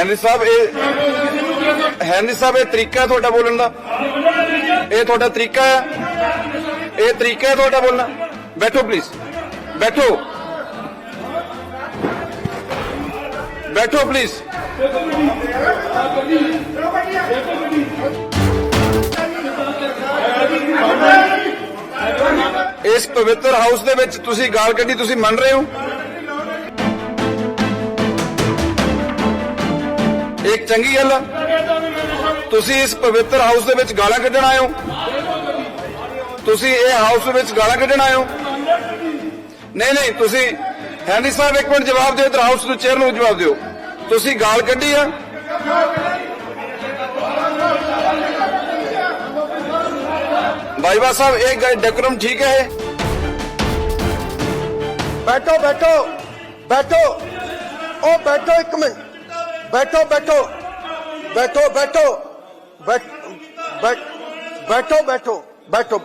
Henry ਸਾਹਿਬ, ਇਹ Henry ਸਾਹਿਬ, ਇਹ ਤਰੀਕਾ ਤੁਹਾਡਾ ਬੋਲਣ ਦਾ? ਇਹ ਤੁਹਾਡਾ ਤਰੀਕਾ ਹੈ? ਇਹ ਤਰੀਕਾ ਹੈ ਤੁਹਾਡਾ ਬੋਲਣਾ? ਬੈਠੋ ਪਲੀਜ਼ ਬੈਠੋ। ਬੈਠੋ ਪਲੀਜ਼ ਇਸ ਪਵਿੱਤਰ ਹਾਊਸ ਦੇ ਵਿੱਚ ਤੁਸੀਂ ਗਾਲ ਕੱਢੀ, ਤੁਸੀਂ ਮੰਨ ਰਹੇ ਹੋ? ਇੱਕ ਚੰਗੀ ਗੱਲ ਆ। ਤੁਸੀਂ ਇਸ ਪਵਿੱਤਰ ਹਾਊਸ ਦੇ ਵਿੱਚ ਗਾਲਾਂ ਕੱਢਣ ਆਏ ਹੋ। ਤੁਸੀਂ ਇਹ ਹਾਊਸ ਵਿੱਚ ਗਾਲਾਂ ਕੱਢਣ ਆਏ ਹੋ। ਨਹੀਂ ਨਹੀਂ, ਤੁਸੀਂ ਹੈਨਰੀ ਸਾਹਿਬ, ਇੱਕ ਮਿੰਟ ਜਵਾਬ ਦਿਓ, ਇਧਰ ਹਾਊਸ ਨੂੰ ਚੇਅਰ ਨੂੰ ਜਵਾਬ ਦਿਓ। ਤੁਸੀਂ ਗਾਲ ਕੱਢੀ ਆ। ਬਾਈਵਾ ਸਾਹਿਬ, ਇਹ ਡੈਕੋਰਮ ਠੀਕ ਹੈ ਇਹ? ਬੈਠੋ ਬੈਠੋ ਬੈਠੋ। ਉਹ ਬੈਠੋ ਇੱਕ ਮਿੰਟ। ਬੈਠੋ ਬੈਠੋ ਬੈਠੋ ਬੈਠੋ ਬੈਠ- ਬੈਠ- ਬੈਠੋ ਬੈਠੋ ਬੈਠੋ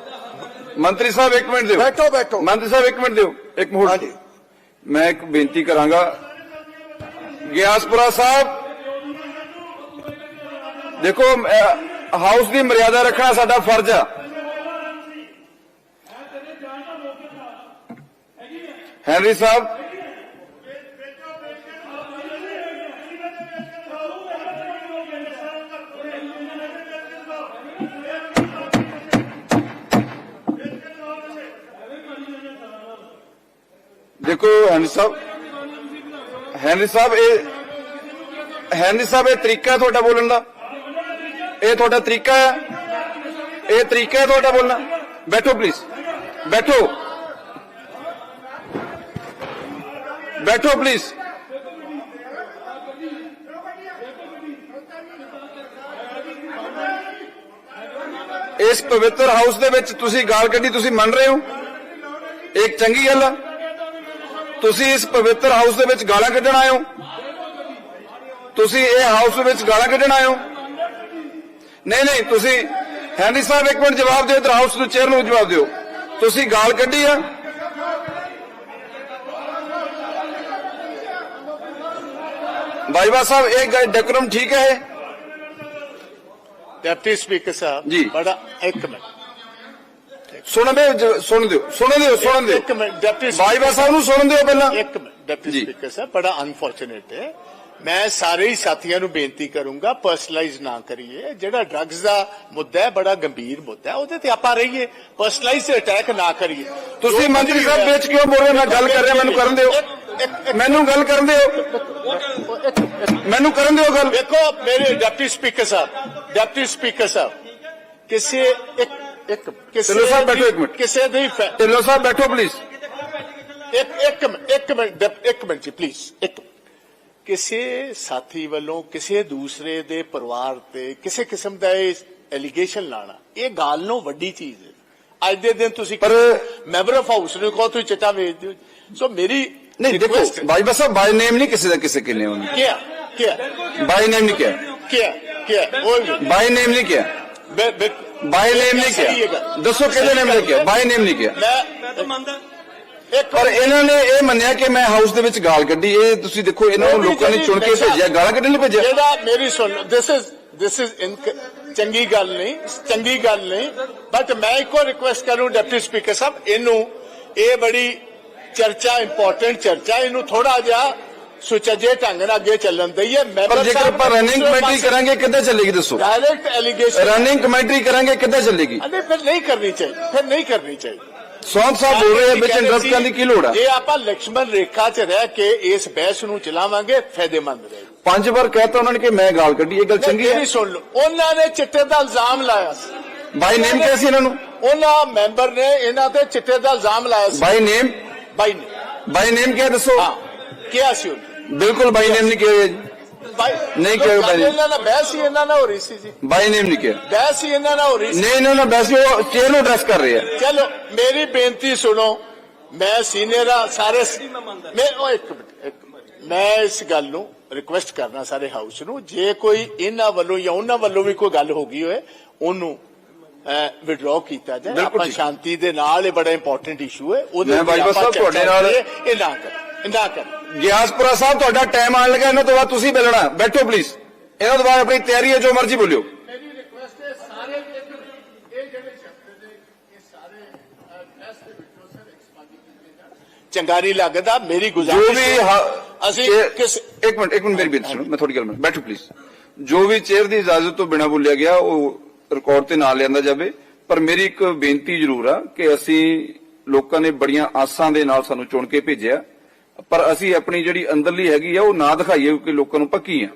ਮੰਤਰੀ ਸਾਹਿਬ ਇੱਕ ਮਿੰਟ ਦਿਓ ਬੈਠੋ ਬੈਠੋ ਮੰਤਰੀ ਸਾਹਿਬ ਇੱਕ ਮਿੰਟ ਦਿਓ ਇੱਕ ਮਿੰਟ ਹਾਂਜੀ। ਮੈਂ ਇੱਕ ਬੇਨਤੀ ਕਰਾਂਗਾ ਗਿਆਸਪੁਰਾ ਸਾਹਿਬ ਦੇਖੋ ਅਹ, ਹਾਊਸ ਦੀ ਮਰਿਆਦਾ ਰੱਖਣਾ ਸਾਡਾ ਫਰਜ਼ ਆ ਹੈਨਰੀ ਸਾਹਿਬ ਦੇਖੋ ਹੈਨਰੀ ਸਾਹਿਬ ਹੈਨਰੀ ਸਾਹਿਬ, ਇਹ ਹੈਨਰੀ ਸਾਹਿਬ, ਇਹ ਤਰੀਕਾ ਹੈ ਤੁਹਾਡਾ ਬੋਲਣ ਦਾ? ਇਹ ਤੁਹਾਡਾ ਤਰੀਕਾ ਹੈ? ਇਹ ਤਰੀਕਾ ਹੈ ਤੁਹਾਡਾ ਬੋਲਣਾ? ਬੈਠੋ ਪਲੀਜ਼ ਬੈਠੋ। ਬੈਠੋ ਪਲੀਜ਼ ਇਸ ਪਵਿੱਤਰ ਹਾਊਸ ਦੇ ਵਿੱਚ ਤੁਸੀਂ ਗਾਲ ਕੱਢੀ, ਤੁਸੀਂ ਮੰਨ ਰਹੇ ਹੋ? ਇੱਕ ਚੰਗੀ ਗੱਲ ਆ। ਤੁਸੀਂ ਇਸ ਪਵਿੱਤਰ ਹਾਊਸ ਦੇ ਵਿੱਚ ਗਾਲਾਂ ਕੱਢਣ ਆਏ ਹੋ? ਤੁਸੀਂ ਇਹ ਹਾਊਸ ਵਿੱਚ ਗਾਲਾਂ ਕੱਢਣ ਆਏ ਹੋ? ਨਹੀਂ ਨਹੀਂ ਤੁਸੀਂ ਹੈਨਰੀ ਸਾਹਿਬ ਇੱਕ ਮਿੰਟ ਜਵਾਬ ਦਿਓ ਇਧਰ ਹਾਊਸ ਨੂੰ ਚੇਅਰ ਨੂੰ ਜਵਾਬ ਦਿਓ। ਤੁਸੀਂ ਗਾਲ ਕੱਢੀ ਆ? ਬਾਈਬਾ ਸਾਹਿਬ ਇਹ ਡੈਕੋਰਮ ਠੀਕ ਹੈ ਇਹ? Deputy speaker Sahib ji. ਬੜਾ ਇੱਕ ਮਿੰਟ। ਸੁਣ ਦਿਓ ਸੁਣ ਦਿਓ ਸੁਣ ਦਿਓ ਸੁਣ ਦਿਓ ਇੱਕ ਮਿੰਟ ਡਿਪਟੀ ਬਾਈਬਾ ਸਾਹਿਬ ਨੂੰ ਸੁਣ ਦਿਓ ਪਹਿਲਾਂ। ਇੱਕ minute deputy ji. Speaker sahib ਬੜਾ ਅਨਫੋਰਚੂਨੇਟ ਹੈ। ਮੈਂ ਸਾਰੇ ਹੀ ਸਾਥੀਆਂ ਨੂੰ ਬੇਨਤੀ ਕਰੂੰਗਾ ਪਰਸਨਲਾਈਜ਼ ਨਾ ਕਰੀਏ। ਜਿਹੜਾ ਡਰੱਗਸ ਦਾ ਮੁੱਦਾ ਹੈ ਬੜਾ ਗੰਭੀਰ ਮੁੱਦਾ ਹੈ ਉਹਦੇ ਤੇ ਆਪਾਂ ਰਹੀਏ। ਪਰਸਨਲਾਈਜ਼ ਅਟੈਕ ਨਾ ਕਰੀਏ। ਤੁਸੀਂ ਮੰਤਰੀ ਸਾਹਿਬ ਵਿੱਚ ਕਿਉਂ ਬੋਲ ਰਹੇ ਹੋ? ਮੈਂ ਗੱਲ ਕਰ ਰਿਹਾ ਮੈਨੂੰ ਕਰਨ ਦਿਓ। ਇੱਕ- ਇੱਕ- ਇੱਕ- ਮੈਨੂੰ ਗੱਲ ਕਰਨ ਦਿਓ। ਮੈਨੂੰ ਕਰਨ ਦਿਓ ਗੱਲ। ਦੇਖੋ ਮੇਰੇ deputy speaker sahib deputy speaker sahib ਕਿਸੇ ਇੱਕ ਢਿੱਲੋਂ ਸਾਹਿਬ ਬੈਠੋ ਇੱਕ ਮਿੰਟ। ਕਿਸੇ ਦੀ ਢਿੱਲੋਂ ਸਾਹਿਬ ਬੈਠੋ ਪਲੀਜ਼ ਇੱਕ ਇੱਕ ਮਿੰਟ- ਇੱਕ ਮਿੰਟ ਇੱਕ ਮਿੰਟ ਜੀ ਪਲੀਜ਼ ਇੱਕ। ਕਿਸੇ ਸਾਥੀ ਵੱਲੋਂ ਕਿਸੇ ਦੂਸਰੇ ਦੇ ਪਰਿਵਾਰ ਤੇ ਕਿਸੇ ਕਿਸਮ ਦਾ ਇਹ ਐਲੀਗੇਸ਼ਨ ਲਾਣਾ ਇਹ ਗੱਲ ਨੂੰ ਵੱਡੀ ਚੀਜ਼ ਹੈ। ਅੱਜ ਦੇ ਦਿਨ ਤੁਸੀਂ ਪਰ- ਮੈਂਬਰ ਆਫ ਹਾਊਸ ਨੂੰ ਕਹੋ ਤੁਸੀਂ ਚਿੱਟਾ ਵੇਚ ਦਿਓ। ਸੋ ਮੇਰੀ ਨਹੀਂ ਦੇਖੋ। ਬਾਈ ਬਸ ਬਾਈ ਨੇਮ ਨਹੀਂ ਕਿਸੇ ਦਾ ਕਿਸੇ ਕੇ ਨੇ ਉਹਨੇ ਕਿਆ? ਕਿਆ? ਬਾਈ ਨੇਮ ਨਹੀਂ ਕਿਹਾ। ਕਿਆ? ਕਿਆ? ਉਹ ਬਾਈ ਨੇਮ ਨਹੀਂ ਕਿਹਾ। ਬਾਈ ਨੇਮ ਨਹੀਂ ਕਿਹਾ। ਦੱਸੋ ਕਿਹਦੇ ਨੇਮ ਕਿਹਾ? ਬਾਈ ਨੇਮ ਨਹੀਂ ਕਿਹਾ। ਮੈਂ ਤਾਂ ਮੰਨਦਾ। ਪਰ ਇਹਨਾਂ ਨੇ ਇਹ ਮੰਨਿਆ ਕਿ ਮੈਂ ਹਾਊਸ ਦੇ ਵਿੱਚ ਗਾਲ ਕੱਢੀ। ਇਹ ਤੁਸੀਂ ਦੇਖੋ ਇਹਨਾਂ ਨੂੰ ਲੋਕਾਂ ਨੇ ਚੁਣ ਕੇ ਭੇਜਿਆ। ਗਾਲਾਂ ਕੱਢਣ ਲਈ ਭੇਜਿਆ। ਜਿਹੜਾ ਮੇਰੀ ਸੁਣ ਦਿਸ ਇਜ਼ ਦਿਸ ਇਜ਼ ਚੰਗੀ ਗੱਲ ਨਹੀਂ ਚੰਗੀ ਗੱਲ ਨਹੀਂ। ਬਟ ਮੈਂ ਇੱਕੋ ਰਿਕੁਐਸਟ ਕਰੂੰ ਡਿਪਟੀ ਸਪੀਕਰ ਸਾਹਿਬ ਇਹਨੂੰ ਇਹ ਬੜੀ ਚਰਚਾ ਇੰਪੋਰਟੈਂਟ ਚਰਚਾ ਇਹਨੂੰ ਥੋੜਾ ਜਿਹਾ सुचजे ढंग अगे चलन दई मैं रनिंग कमेटी करेंगे कि चलेगी दसो डायरेक्ट एलीगेशन रनिंग कमेटी करेंगे कि चलेगी? फिर नहीं करनी चाहिए फिर नहीं करनी चाहिए। बहस नावे फ़ायदेमंद मैं गाल चंगी सुन लो उन्होंने चिट्टे का इल्ज़ाम लाया भाई नेम कैसी मैंबर ने? इन्होंने चिट्टे का इल्ज़ाम लाया ਕਿਹਾ ਸੀ ਉਹਨੇ? ਬਿਲਕੁਲ ਬਾਈ ਨੇਮ ਨਹੀਂ ਕਿਹਾ ਜੀ। ਬਾਈ ਨਹੀਂ ਕਿਹਾ ਬਾਈ। ਇਹਨਾਂ ਨਾਲ ਬਹਿਸ ਹੀ ਇਹਨਾਂ ਨਾਲ ਹੋ ਰਹੀ ਸੀ ਜੀ। ਬਾਈ ਨੇਮ ਨਹੀਂ ਕਿਹਾ। ਬਹਿਸ ਹੀ ਇਹਨਾਂ ਨਾਲ ਹੋ ਰਹੀ ਸੀ। ਨਹੀਂ ਇਹਨਾਂ ਨੇ ਵੈਸੇ ਉਹ ਚੇਅਰ ਨੂੰ ਐਡਰੈਸ ਕਰ ਰਹੇ ਆ। ਚਲੋ ਮੇਰੀ ਬੇਨਤੀ ਸੁਣੋ ਮੈਂ ਸੀਨੀਅਰ ਆ ਸਾਰੇ ਮੈਂ ਉਹ ਇੱਕ ਮਿੰਟ ਇੱਕ ਮਿੰਟ। ਮੈਂ ਇਸ ਗੱਲ ਨੂੰ ਰਿਕੁਐਸਟ ਕਰਨਾ ਸਾਰੇ ਹਾਊਸ ਨੂੰ। ਜੇ ਕੋਈ ਇਹਨਾਂ ਵੱਲੋਂ ਜਾਂ ਉਹਨਾਂ ਵੱਲੋਂ ਵੀ ਕੋਈ ਗੱਲ ਹੋ ਗਈ ਹੋਏ ਉਹਨੂੰ ਵਿਡਰਾਅ ਕੀਤਾ ਜਾਏ। ਬਿਲਕੁਲ ਆਪਾਂ ਠੀਕ। ਸ਼ਾਂਤੀ ਦੇ ਨਾਲ ਇਹ ਬੜਾ ਇੰਪੋਰਟੈਂਟ ਇਸ਼ੂ ਹੈ। ਉਹਦੇ ਮੈਂ ਤੇ ਬਾਜਵਾ ਆਪਾਂ ਸਾਹਿਬ ਤੁਹਾਡੇ ਚਰਚਾ ਨਾਲ- ਕਰੀਏ, ਇਹ ਨਾ ਕਰ ਕਰ। ਗਿਆਸਪੁਰਾ ਸਾਹਿਬ ਤੁਹਾਡਾ ਟਾਈਮ ਆਣ ਲੱਗਾ ਇਹਨਾਂ ਤੋਂ ਬਾਅਦ ਤੁਸੀਂ ਬੋਲਣਾ ਬੈਠੋ ਪਲੀਜ਼ ਇਹਨਾਂ ਤੋਂ ਬਾਅਦ ਆਪਣੀ ਤਿਆਰੀ ਹੈ ਜੋ ਮਰਜ਼ੀ ਬੋਲਿਓ। ਮੇਰੀ ਰਿਕੁਐਸਟ ਹੈ ਸਾਰੇ ਇਹ ਜਿਹੜੇ ਸ਼ਬਦ ਨੇ ਇਹ ਸਾਰੇ ਟੈਸਟ ਦੇ ਵਿੱਚੋਂ ਸਰ ਐਕਸਪਾਂਡ ਕੀਤੇ ਜਾਣ। ਚੰਗਾ ਨਹੀਂ ਲੱਗਦਾ ਮੇਰੀ ਜੋ ਗੁਜ਼ਾਰਿਸ਼ ਵੀ ਹੈ, ਹ- ਅਸੀਂ ਕਿਸ ਇੱਕ ਮਿੰਟ ਇੱਕ ਮਿੰਟ ਮੇਰੀ ਬੇਨਤੀ ਸੁਣੋ ਮੈਂ ਥੋੜੀ ਗੱਲ ਮੈਂ ਬੈਠੋ ਪਲੀਜ਼ ਜੋ ਵੀ ਚੇਅਰ ਦੀ ਇਜਾਜ਼ਤ ਤੋਂ ਬਿਨਾ ਬੋਲਿਆ ਗਿਆ ਉਹ ਰਿਕਾਰਡ ਤੇ ਨਾ ਲਿਆਂਦਾ ਜਾਵੇ। ਪਰ ਮੇਰੀ ਇੱਕ ਬੇਨਤੀ ਜ਼ਰੂਰ ਆ ਕਿ ਅਸੀਂ ਲੋਕਾਂ ਨੇ ਬੜੀਆਂ ਆਸਾਂ ਦੇ ਨਾਲ ਸਾਨੂੰ ਚੁਣ ਕੇ ਭੇਜਿਆ। ਪਰ ਅਸੀਂ ਆਪਣੀ ਜਿਹੜੀ ਅੰਦਰਲੀ ਹੈਗੀ ਆ, ਉਹ ਨਾ ਦਿਖਾਈਏ ਕਿ ਲੋਕਾਂ ਨੂੰ ਪੱਕੀ ਆ।